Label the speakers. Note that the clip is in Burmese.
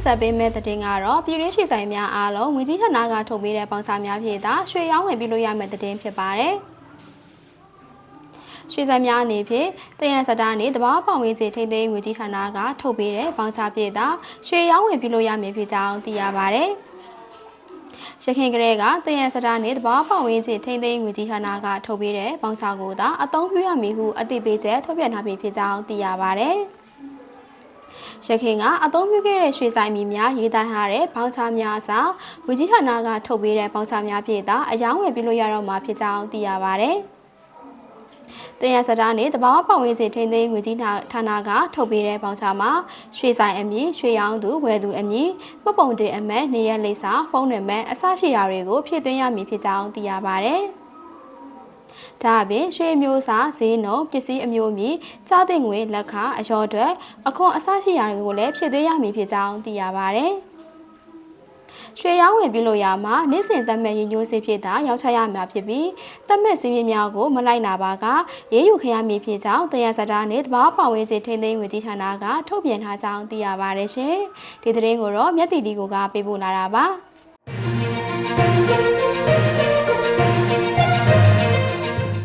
Speaker 1: တစ်ဆက်ပေးမဲ့တဲ့တင်ကတော့ပြည်ရင်းရွှေဆိုင်များအားလုံးဝင်ကြီးဌာနကထုတ်ပေးတဲ့ပေါင်စာများဖြစ်တာရွှေရောင်းဝယ်ပြီးလို့ရမယ့်တဲ့တင်ဖြစ်ပါတယ်။ရွှေဆိုင်များအနေဖြင့်တယံစတာနေတဘာပေါင်ဝင်းကြီးထိမ့်သိမ်းဝင်ကြီးဌာနကထုတ်ပေးတဲ့ပေါင်စာဖြစ်တာရွှေရောင်းဝယ်ပြီးလို့ရမည်ဖြစ်ကြောင်းသိရပါတယ်။ရခိုင်ကလေးကတယံစတာနေတဘာပေါင်ဝင်းကြီးထိမ့်သိမ်းဝင်ကြီးဌာနကထုတ်ပေးတဲ့ပေါင်စာကိုသာအသုံးပြုရမည်ဟုအသိပေးချက်ထုတ်ပြန်ထားပြီးဖြစ်ကြောင်းသိရပါတယ်။ ရခိုင်ကအသုံးပြုခဲ့တဲ့ရွှေဆိုင်မီများရေးသားထားတဲ့ဘောင်းချများအစားဝီကြီးဌာနကထုတ်ပေးတဲ့ဘောင်းချများဖြစ်တာအယောင်းဝယ်ပြီးလို့ရတော့မှာဖြစ်ကြောင်းသိရပါဗျ။တင်ရစတားနဲ့တဘာဝပတ်ဝန်းကျင်ထိန်းသိမ်းဝီကြီးဌာနကထုတ်ပေးတဲ့ဘောင်းချမှာရွှေဆိုင်အမည်ရွှေရောင်းသူဝယ်သူအမည်မှတ်ပုံတင်အမတ်နေရက်လိပ်စာဖုန်းနံပါတ်အစရှိရာတွေကိုဖြည့်သွင်းရမည်ဖြစ်ကြောင်းသိရပါဗျ။ ဒါအပြင်ရွှေမျိုးစားဈေးနှုန်းပစ္စည်းအမျိုးမြည်ကြားသိငွေလက်ခအရောအတွက်အခွန်အစရှိရာတွေကိုလည်းဖြည့်သွင်းရမည်ဖြစ်ကြောင်းသိရပါဗျ။ရွှေရောင်းဝယ်ပြုလို့ရမှာနေ့စဉ်သတ်မှတ်ရည်ညွှန်းစေဖြစ်တာရောက်ချရမှာဖြစ်ပြီးသတ်မှတ်စည်းမျဉ်းများကိုမလိုက်နာပါကရေးယူခရမည်ဖြစ်ကြောင်းတရားစတားနဲ့တဘာပောင်ဝင်းစီထိန်းသိမ်းဝင်ကြီးဌာနကထုတ်ပြန်ထားကြောင်းသိရပါတယ်ရှင်။ဒီသတင်းကိုတော့မြက်တီလီကိုကပေးပို့လာတာပါ။